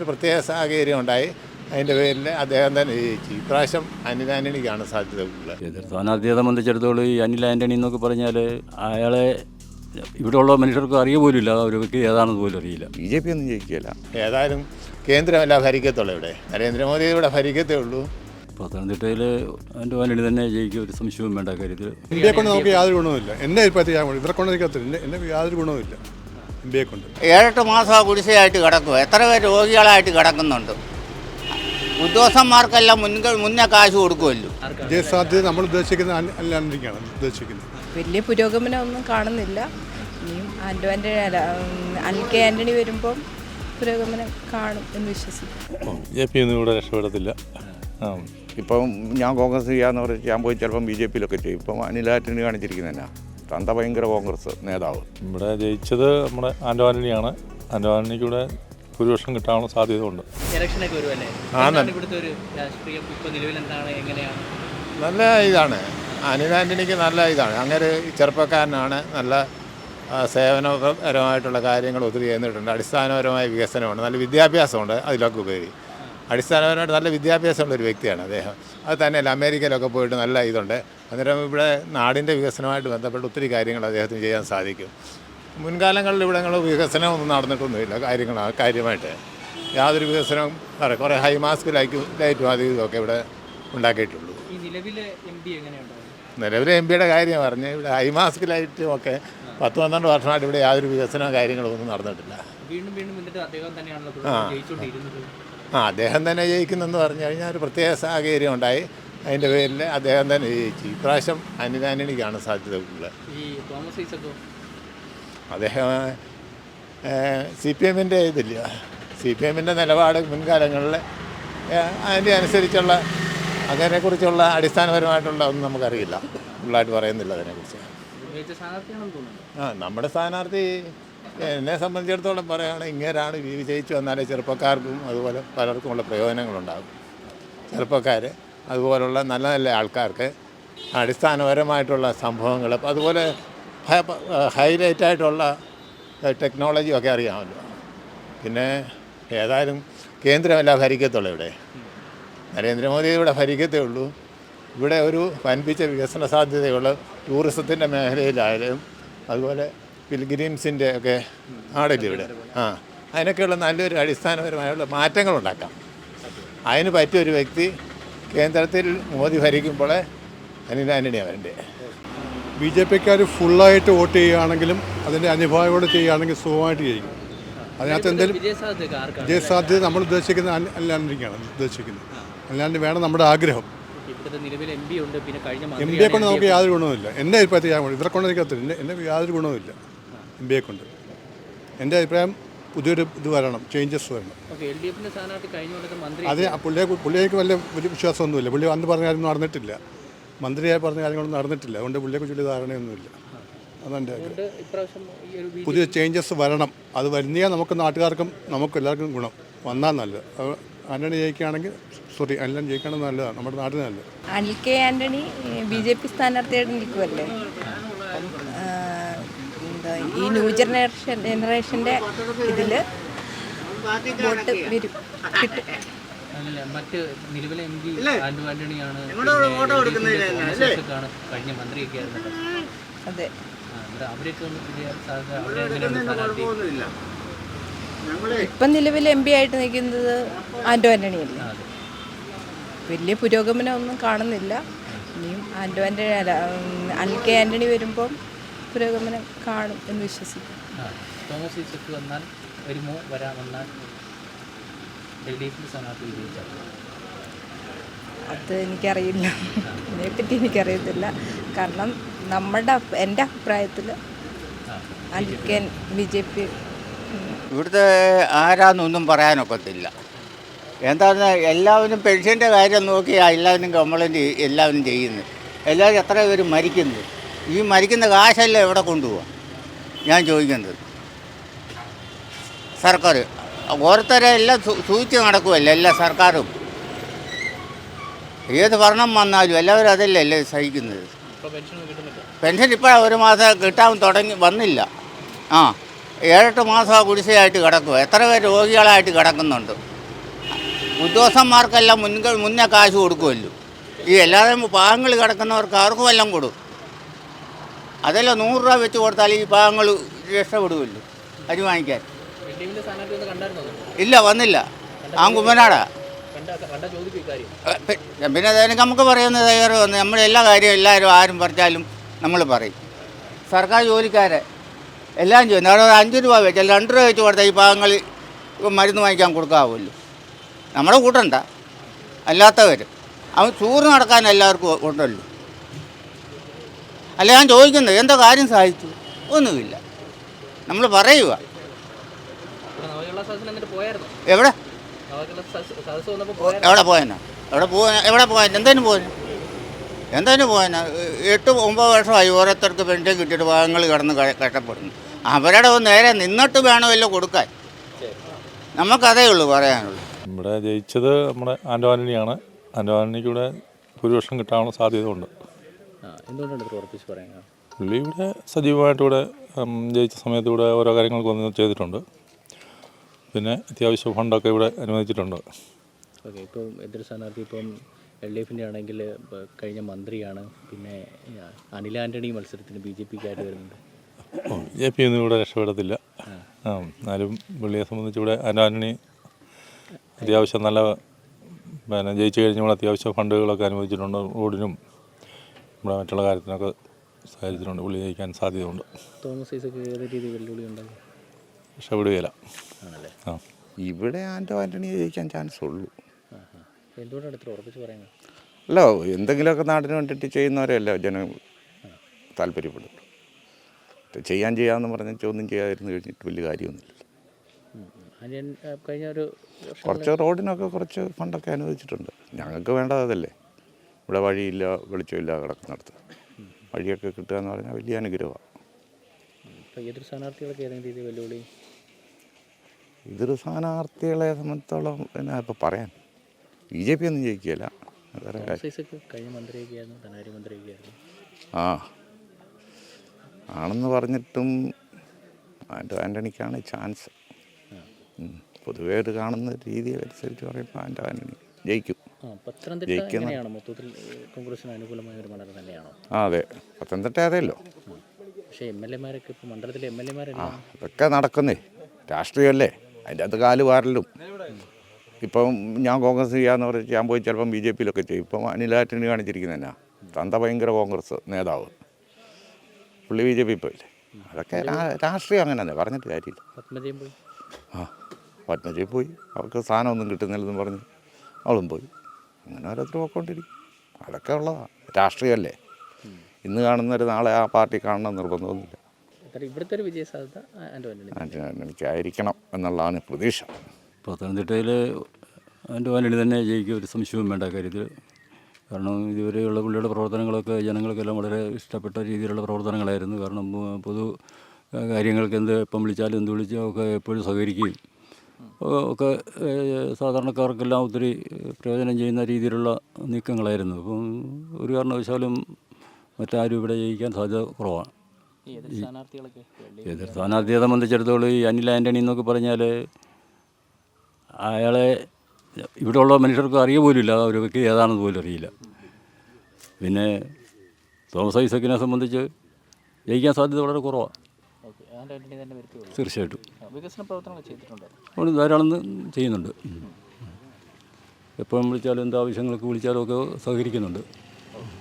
ഒരു പ്രത്യേക സാഹചര്യം ഉണ്ടായി. അതിന്റെ പേരിൽ അദ്ദേഹം തന്നെ ജയിച്ചു. ഇപ്രാവശ്യം അനിൽ ആന്റണിക്കാണ് സാധ്യത കൂടുതൽ എതിർ സ്ഥാനാർത്ഥിയെ സംബന്ധിച്ചിടത്തോളം ഈ അനിൽ ആന്റണി എന്നൊക്കെ പറഞ്ഞാൽ അയാളെ ഉള്ള മനുഷ്യർക്ക് അറിയ പോലുമില്ല ഒരു വ്യക്തി ഏതാണെന്ന് പോലും അറിയില്ല. ബി ജെ പി ഒന്നും ജയിക്കുകയില്ല. ഏതായാലും കേന്ദ്രമല്ല ഭരിക്കത്തുള്ളൂ ഇവിടെ. നരേന്ദ്രമോദി ഇവിടെ ഭരിക്കത്തേ ഉള്ളൂ. പത്തനംതിട്ടയിൽ എന്റെ ആന്റണി തന്നെ ജയിക്കും. ഒരു സംശയവും വേണ്ട കാര്യത്തിൽ. ഇന്ത്യയെ കൊണ്ട് നമുക്ക് യാതൊരു ഗുണവുമില്ല. എന്റെ ഞാൻ ഇവരെ കൊണ്ട് എന്നെ എന്റെ യാതൊരു ഗുണവുമില്ല. ഇന്ത്യയെ കൊണ്ട് ഏഴെട്ട് മാസം കുടിശ്ശയായിട്ട് കിടക്കുക. എത്ര പേര് രോഗികളായിട്ട് കിടക്കുന്നുണ്ട്? ഉദ്യോഗസ്ഥന്മാർക്കെല്ലാം മുൻക മുന്നേ കാശ് കൊടുക്കുമല്ലോ. വിജയസാധ്യത നമ്മൾ ഉദ്ദേശിക്കുന്ന അല്ല- അല്ലാണ്ടിരിക്കുകയാണ് ഉദ്ദേശിക്കുന്നത്. വലിയ പുരോഗമനം ഒന്നും കാണുന്നില്ല. ഇനിയും ആന്റോ ആന്റണി അല്ല ഉം, അനിൽ കെ ആന്റണി വരുമ്പം പുരോഗമനം കാണും എന്ന് വിശ്വസിക്കും ജെ പി ഒന്നും ഇവിടെ രക്ഷപ്പെടത്തില്ല. ഇപ്പം ഞാൻ കോൺഗ്രസ് ചെയ്യാന്ന് പറഞ്ഞ് ഞാൻ പോയി ചിലപ്പം ബി ജെ പിയിലൊക്കെ ചെയ്യും. ഇപ്പം അനിലാറ്റിന് കാണിച്ചിരിക്കുന്നതന്നെ. തന്ത ഭയങ്കര കോൺഗ്രസ് നേതാവ്. ഇവിടെ ജയിച്ചത് നമ്മുടെ ആൻഡോ ആന്റണിയാണ് ആൻഡോ ആന്റണിക്ക് ഇവിടെ ഭൂരിപക്ഷം കിട്ടാനുള്ള സാധ്യത ഉണ്ട് ഇലക്ഷനൊക്കെ വരുമല്ലേ ആണ്. എന്താണ് ഇവിടുത്തെ ഒരു രാഷ്ട്രീയം. ഇപ്പൊ നിലവിൽ എന്താണ്? എങ്ങനെയാണ്? നല്ല ഇതാണ്. അനിൽ ആന്റണിക്ക് നല്ല ഇതാണ്. അങ്ങനെ ചെറുപ്പക്കാരനാണ്. നല്ല സേവനപരമായിട്ടുള്ള കാര്യങ്ങൾ ഒത്തിരി ചെയ്യുന്നിട്ടുണ്ട് അടിസ്ഥാനപരമായ വികസനമുണ്ട്. നല്ല വിദ്യാഭ്യാസമുണ്ട് അതിലൊക്കെ ഉപരി അടിസ്ഥാനപരമായിട്ട് നല്ല വിദ്യാഭ്യാസമുള്ള ഒരു വ്യക്തിയാണ് അദ്ദേഹം. അത് തന്നെയല്ല അമേരിക്കയിലൊക്കെ പോയിട്ട് നല്ല ഇതുണ്ട്. അന്നേരം ഇവിടെ നാടിന്റെ വികസനമായിട്ട് ബന്ധപ്പെട്ട് ഒത്തിരി കാര്യങ്ങൾ അദ്ദേഹത്തിന് ചെയ്യാൻ സാധിക്കും. മുൻകാലങ്ങളിൽ ഇവിടെ ഇവിടങ്ങൾ വികസനമൊന്നും നടന്നിട്ടൊന്നുമില്ല കാര്യങ്ങൾ കാര്യമായിട്ട്. യാതൊരു വികസനവും കുറേ ഹൈ മാസ്ക് ലൈറ്റും ലൈറ്റും അത് ഇതൊക്കെ ഇവിടെ ഉണ്ടാക്കിയിട്ടുള്ളൂ. നിലവിലെ എം പിയുടെ കാര്യം പറഞ്ഞു ഇവിടെ ഹൈ മാസ്ക് ലൈറ്റും ഒക്കെ പത്ത് പന്ത്രണ്ട് വർഷമായിട്ട് ഇവിടെ യാതൊരു വികസനവും കാര്യങ്ങളും ഒന്നും നടന്നിട്ടില്ല. വീണ്ടും വീണ്ടും ആ. ആ അദ്ദേഹം തന്നെ ജയിക്കുന്നെന്ന് പറഞ്ഞു കഴിഞ്ഞാൽ ഒരു പ്രത്യേക സാഹചര്യം ഉണ്ടായി. അതിന്റെ പേരിൽ അദ്ദേഹം തന്നെ ജയിച്ചു. ഇപ്രാവശ്യം അനിതാനണിക്കാണ് സാധ്യത കൂടുതൽ. ഈ തോമസ് ഐസക്കോ? അദ്ദേഹം സി പി എമ്മിന്റെ ഇതില്ല. സി പി എമ്മിന്റെ നിലപാട് മുൻകാലങ്ങളിൽ അതിന്റെ അനുസരിച്ചുള്ള അതിനെക്കുറിച്ചുള്ള അടിസ്ഥാനപരമായിട്ടുള്ള ഒന്നും നമുക്കറിയില്ല. ഫുള്ളായിട്ട് പറയുന്നില്ല അതിനെക്കുറിച്ച്. ആ നമ്മുടെ സ്ഥാനാർത്ഥി എന്നെ സംബന്ധിച്ചിടത്തോളം പറയുകയാണെങ്കിൽ ഇങ്ങനെയാണ് വിജയിച്ചു വന്നാലേ ചെറുപ്പക്കാർക്കും അതുപോലെ പലർക്കുമുള്ള പ്രയോജനങ്ങളുണ്ടാകും. ചെറുപ്പക്കാർ അതുപോലുള്ള നല്ല നല്ല ആൾക്കാർക്ക് അടിസ്ഥാനപരമായിട്ടുള്ള സംഭവങ്ങൾ അതുപോലെ ഹൈലൈറ്റ് ആയിട്ടുള്ള ടെക്നോളജിയും ഒക്കെ അറിയാമല്ലോ. പിന്നെ ഏതായാലും കേന്ദ്രമല്ല ഭരിക്കത്തുള്ളൂ ഇവിടെ. നരേന്ദ്രമോദി ഇവിടെ ഭരിക്കത്തേ ഉള്ളൂ. ഇവിടെ ഒരു വൻപിച്ച വികസന സാധ്യതയുള്ള ടൂറിസത്തിന്റെ മേഖലയിലായാലും അതുപോലെ പിൽഗ്രീംസിന്റെ ഒക്കെ ആടില്ല ഇവിടെ? ആ. അതിനൊക്കെയുള്ള നല്ലൊരു അടിസ്ഥാനപരമായുള്ള മാറ്റങ്ങൾ ഉണ്ടാക്കാം അതിന് പറ്റിയ ഒരു വ്യക്തി കേന്ദ്രത്തിൽ മോദി ഭരിക്കുമ്പോൾ അനിൽ ആന്റണി അവരുടെ ബി ജെ പിക്കാർ ഫുള്ളായിട്ട് വോട്ട് ചെയ്യുകയാണെങ്കിലും അതിന്റെ അനുഭാവയോട് ചെയ്യുകയാണെങ്കിൽ സുഖമായിട്ട് ചെയ്യും അതിനകത്ത് എന്തെങ്കിലും വിജയസാധ്യത നമ്മൾ ഉദ്ദേശിക്കുന്ന അല്ല- അല്ലാണ്ടിരിക്കുകയാണ് ഉദ്ദേശിക്കുന്നത്. അല്ലാണ്ട് വേണം നമ്മുടെ ആഗ്രഹം. എം പിയെ കൊണ്ട് നമുക്ക്. യാതൊരു ഗുണവുമില്ല. എന്നെ ഇപ്പോഴത്തെ ഇവരെ കൊണ്ട് എനിക്കത്തില്ല എന്നെ യാതൊരു ഗുണവുമില്ല. എം പിയെ കൊണ്ട് എന്റെ അഭിപ്രായം പുതിയൊരു ഇത് വരണം ചേഞ്ചസ് വരണം. അതെ പുള്ളിയെ പുള്ളിയേക്ക് വലിയ വലിയ വിശ്വാസമൊന്നുമില്ല. പുള്ളി അന്ന് പറഞ്ഞ കാര്യം നടന്നിട്ടില്ല. മന്ത്രിയായി പറഞ്ഞ കാര്യങ്ങളൊന്നും നടന്നിട്ടില്ല. അതുകൊണ്ട് പുള്ളിയെക്കുറിച്ച് വലിയ ധാരണയൊന്നുമില്ല. അതാണ് എന്റെ ആഗ്രഹം അതുകൊണ്ട് ഈ ഒരു പുതിയ ചേഞ്ചസ് വരണം. അത് വരുന്നേ നമുക്ക് നാട്ടുകാർക്കും നമുക്ക് എല്ലാവർക്കും ഗുണം. വന്നാൽ നല്ലത്. ആന്റണി ജയിക്കുകയാണെങ്കിൽ സോറി എല്ലാം ജയിക്കുകയാണെങ്കിൽ നല്ലതാണ്. നമ്മുടെ നാട്ടിൽ നല്ലത്. Anil K Antony B J P സ്ഥാനാർത്ഥിയായിട്ട് നിൽക്കുമല്ലേ ഈ ന്യൂ ജനറേഷൻ ജനറേഷന്റെ ഇതിൽ വോട്ട് വരും. കിട്ടും. അല്ല മറ്റ് നിലവിലെ എം പി ആന്റോ ആന്റണിയാണ് കഴിഞ്ഞ മന്ത്രിയൊക്കെ ആയിരുന്നല്ലോ അതെ. അവരൊക്കെ ഒന്ന് പുതിയ ഇപ്പം നിലവിൽ എം പി ആയിട്ട് നിൽക്കുന്നത് ആന്റോ ആന്റണിയല്ലേ? അതെ. വലിയ പുരോഗമനം ഒന്നും കാണുന്നില്ല. ഇനിയും ആന്റോ ആന്റണി അല്ല കെ ആന്റണി വരുമ്പം പുരോഗമനം കാണും എന്ന് വിശ്വസിക്കും തോമസ് ഐസക്ക് വന്നാൽ വരുമോ വരാമെന്നാൽ എൽ ഡി എഫിന്റെ സ്ഥാനാർത്ഥി വിജയിച്ചാൽ അത് എനിക്കറിയില്ല. അതിനെപ്പറ്റി എനിക്കറിയത്തില്ല. കാരണം നമ്മുടെ എന്റെ അഭിപ്രായത്തിൽ അൽക്കൻ ബി ജെ പി ഇവിടുത്തെ ആരാന്നൊന്നും പറയാനൊക്കത്തില്ല. എന്താണെന്ന് എല്ലാവരും പെൻഷന്റെ കാര്യം നോക്കിയാണ് എല്ലാവരും കംപ്ലൈന്റ് എല്ലാവരും ചെയ്യുന്നത്. എല്ലാവരും എത്ര പേര് മരിക്കുന്നത് ഈ മരിക്കുന്ന കാശല്ലേ എവിടെ കൊണ്ടുപോവാ? ഞാൻ ചോദിക്കുന്നത്. സർക്കാർ ഓരോരുത്തരെ എല്ലാം സൂചിച്ച് നടക്കുമല്ലേ എല്ലാ സർക്കാരും? ഏത് ഭരണം വന്നാലും എല്ലാവരും അതല്ലേ അല്ലേ സഹിക്കുന്നത്? പെൻഷൻ ഇപ്പോഴാണ് ഒരു മാസം കിട്ടാൻ തുടങ്ങി വന്നില്ല. ആ ഏഴെട്ട് മാസം കുടിശ്ശയായിട്ട് കിടക്കുക എത്ര പേര് രോഗികളായിട്ട് കിടക്കുന്നുണ്ട്? ഉദ്യോഗസ്ഥന്മാർക്കെല്ലാം മുൻക മുന്നേ കാശ് കൊടുക്കുമല്ലോ ഈ എല്ലാതെ പാവങ്ങൾ കിടക്കുന്നവർക്ക് ആർക്കും എല്ലാം കൊടുക്കും അതല്ല നൂറ് രൂപ വെച്ച് കൊടുത്താൽ ഈ പാവങ്ങൾ രക്ഷപ്പെടുമല്ലോ അരി വാങ്ങിക്കാൻ. ഇല്ല വന്നില്ല. ആ കുമ്മനാടാ. പിന്നെ അതിനൊക്കെ നമുക്ക് പറയുന്നത് തയ്യാറ് വന്ന് നമ്മൾ എല്ലാ കാര്യവും എല്ലാവരും ആരും പറഞ്ഞാലും നമ്മൾ പറയും. സർക്കാർ ജോലിക്കാരെ എല്ലാം ചെയ്യുന്നു അവിടെ അഞ്ച് രൂപ വെച്ച് അല്ല രണ്ട് രൂപ വെച്ച് കൊടുത്താൽ ഈ പാവങ്ങൾ മരുന്ന് വാങ്ങിക്കാൻ കൊടുക്കാവുമല്ലോ നമ്മുടെ കൂട്ടണ്ട. അല്ലാത്തവർ അവൻ ചൂറ് നടക്കാൻ എല്ലാവർക്കും ഉണ്ടല്ലോ. അല്ല ഞാൻ ചോദിക്കുന്നത് എന്താ കാര്യം സാധിച്ചു ഒന്നുമില്ല. നമ്മൾ പറയുക എവിടെ? എവിടെ പോയെന്നാ? എവിടെ പോയെന്ന? എവിടെ പോയെന്ന? എന്തതിന് പോയെന്ന? എന്തായാലും പോയെന്ന? എട്ട് ഒമ്പത് വർഷമായി ഓരോരുത്തർക്ക് പെൻഷൻ കിട്ടിയിട്ട് ഭാഗങ്ങൾ കിടന്ന് കഷ്ടപ്പെടുന്നു. അവരുടെ ഒന്ന് നേരെ നിന്നിട്ട് വേണമല്ലോ കൊടുക്കാൻ. നമുക്കതേ ഉള്ളൂ പറയാനുള്ളൂ. ഇവിടെ ജയിച്ചത് നമ്മുടെ ആൻഡോ ആന്റണിയാണ് ആൻഡോ ആന്റണിക്ക് ഇവിടെ ഭൂരിപക്ഷം കിട്ടാനുള്ള സാധ്യത ഉണ്ട് എന്തുകൊണ്ടാണ് ഇത്ര ഉറപ്പിച്ച് പറയുന്നത്? പുള്ളി ഇവിടെ സജീവമായിട്ട് ഇവിടെ ജയിച്ച സമയത്ത് ഇവിടെ ഓരോ കാര്യങ്ങൾക്ക് വന്ന് ചെയ്തിട്ടുണ്ട്. പിന്നെ അത്യാവശ്യ ഫണ്ടൊക്കെ ഇവിടെ അനുവദിച്ചിട്ടുണ്ട്. ഓക്കെ ഇപ്പോൾ എതിർ സ്ഥാനാർത്ഥി ഇപ്പം എൽ ഡി എഫിന്റെ ആണെങ്കിൽ കഴിഞ്ഞ മന്ത്രിയാണ്. പിന്നെ അനിൽ ആന്റണി മത്സരത്തിന് ബി ജെ പിക്കായിട്ട് വരുന്നുണ്ട്. ജെ പി ഒന്നും ഇവിടെ രക്ഷപ്പെടത്തില്ല. ആ. എന്നാലും പുള്ളിയെ സംബന്ധിച്ച് ഇവിടെ ആൻഡോ ആന്റണി അത്യാവശ്യം നല്ല പിന്നെ ജയിച്ചു കഴിഞ്ഞപ്പോൾ അത്യാവശ്യം ഫണ്ടുകളൊക്കെ അനുവദിച്ചിട്ടുണ്ട് റോഡിനും. ഇവിടെ മറ്റുള്ള കാര്യത്തിനൊക്കെ സാഹചര്യമുണ്ട് പുള്ളി ജയിക്കാൻ സാധ്യതയുണ്ട്. തോമസ് ഐസക്ക് ഏത് രീതിയിൽ വെല്ലുവിളി ഉണ്ടാകും രക്ഷപ്പെടുകയില്ല ആണല്ലേ? ആ. ഇവിടെ ആന്റോ ആന്റണിയെ ജയിക്കാൻ ചാൻസ് ഉള്ളൂ. എന്തുകൊണ്ടാണ് ഇത്ര ഉറപ്പിച്ച് പറയുന്നത്? അല്ല എന്തെങ്കിലുമൊക്കെ നാടിന് വേണ്ടിയിട്ട് ചെയ്യുന്നവരെയല്ല ജനം താല്പര്യപ്പെടുന്നു ചെയ്യാൻ ചെയ്യാമെന്ന് പറഞ്ഞിട്ട് ഒന്നും ചെയ്യാതിരുന്ന് കഴിഞ്ഞിട്ട് വലിയ കാര്യമൊന്നുമില്ല. കഴിഞ്ഞ ഒരു കുറച്ച് റോഡിനൊക്കെ കുറച്ച് ഫണ്ടൊക്കെ അനുവദിച്ചിട്ടുണ്ട്. ഞങ്ങൾക്ക് വേണ്ടത് അതല്ലേ. ഇവിടെ വഴിയില്ല വെളിച്ചമില്ല കിടക്കുന്നിടത്ത്. വഴിയൊക്കെ കിട്ടുക എന്ന് പറഞ്ഞാൽ വലിയ അനുഗ്രഹമാണ്. എതിർ സ്ഥാനാർത്ഥികളൊക്കെ ഏതെങ്കിലും രീതിയിൽ വെല്ലുവിളി? ഇതൊരു സ്ഥാനാർത്ഥികളെ സംബന്ധിച്ചോളം പിന്നെ ഇപ്പം പറയാൻ. ബി ജെ പി ഒന്നും ജയിക്കുകയില്ല. കഴിഞ്ഞ ആ. ആണെന്ന് പറഞ്ഞിട്ടും ആന്റോ ആന്റണിക്കാണ് ചാൻസ്. പൊതുവേ ഒരു കാണുന്ന രീതി അനുസരിച്ച് പറയുമ്പോൾ ആന്റോ ആന്റണി ജയിക്കും. ജയിക്കുന്ന- എങ്ങനെയാണ്? മൊത്തത്തിൽ കോൺഗ്രസിന് അനുകൂലമായ ഒരു മണ്ഡലം തന്നെയാണോ? ആ അതെ. പത്തനംതിട്ട അതെയല്ലോ. പക്ഷേ എം എൽ എമാരൊക്കെ ഇപ്പോൾ മണ്ഡലത്തിലെ എം എൽ ആ അതൊക്കെ നടക്കുന്നേ. രാഷ്ട്രീയമല്ലേ. അതിന്റെ അകത്ത് കാൽ വാരലും. ഇപ്പം ഞാൻ കോൺഗ്രസ് ചെയ്യാന്ന് പറഞ്ഞ് ഞാൻ പോയി ചിലപ്പം ബി ജെ പിയിലൊക്കെ ചെയ്യും. ഇപ്പം അനിലാറ്റിന് കാണിച്ചിരിക്കുന്നതന്നെ തന്ത ഭയങ്കര കോൺഗ്രസ് നേതാവ്. പുള്ളി ബി ജെ പി പോയില്ലേ? അതൊക്കെ രാഷ്ട്രീയം അങ്ങനെ തന്നെ പറഞ്ഞിട്ട് കാര്യമില്ല. പത്മജയും പോയി? ആ പത്മജയും പോയി. അവർക്ക് സാധനമൊന്നും കിട്ടുന്നില്ലെന്ന് പറഞ്ഞ് അവളും പോയി. അങ്ങനെ ഓരോരുത്തർ പോയിക്കൊണ്ടിരിക്കും. അതൊക്കെ ഉള്ളതാണ് രാഷ്ട്രീയമല്ലേ. ഇന്ന് കാണുന്നൊരു നാളെ ആ പാർട്ടി കാണണം നിർബന്ധമൊന്നുമില്ല. ഇവിടുത്തെ ഒരു വിജയ സാധ്യത എന്നുള്ളതാണ് പ്രതീക്ഷ. പത്തനംതിട്ടയിൽ ആൻഡോ ആന്റണി തന്നെ ജയിക്കുക ഒരു സംശയവും വേണ്ട കാര്യത്തിൽ. കാരണം ഇതുവരെയുള്ള പുള്ളിയുടെ പ്രവർത്തനങ്ങളൊക്കെ ജനങ്ങൾക്കെല്ലാം വളരെ ഇഷ്ടപ്പെട്ട രീതിയിലുള്ള പ്രവർത്തനങ്ങളായിരുന്നു. കാരണം പൊതു കാര്യങ്ങൾക്ക് എന്ത് എപ്പം വിളിച്ചാലും എന്ത് വിളിച്ചാലും ഒക്കെ എപ്പോഴും സഹകരിക്കുകയും ഒക്കെ സാധാരണക്കാർക്കെല്ലാം ഒത്തിരി പ്രയോജനം ചെയ്യുന്ന രീതിയിലുള്ള നീക്കങ്ങളായിരുന്നു. അപ്പം ഒരു കാരണവശാലും മറ്റാരും ഇവിടെ ജയിക്കാൻ സാധ്യത കുറവാണ്. എതിർ സ്ഥാനാർത്ഥിയെ സംബന്ധിച്ചിടത്തോളം ഈ അനിൽ ആന്റണി എന്നൊക്കെ പറഞ്ഞാൽ അയാളെ ഇവിടെയുള്ള മനുഷ്യർക്ക് അറിയ പോലുമില്ല ആ ഒരു വ്യക്തി ഏതാണെന്ന് പോലും അറിയില്ല. പിന്നെ തോമസ് ഐസക്കിനെ സംബന്ധിച്ച് ജയിക്കാൻ സാധ്യത വളരെ കുറവാണ്. തീർച്ചയായിട്ടും. വികസന പ്രവർത്തനങ്ങൾ ചെയ്തിട്ടുണ്ട്. ധാരാളം ചെയ്യുന്നുണ്ട്. എപ്പോഴും വിളിച്ചാലും എന്ത് ആവശ്യങ്ങൾക്ക് വിളിച്ചാലും ഒക്കെ സഹകരിക്കുന്നുണ്ട്.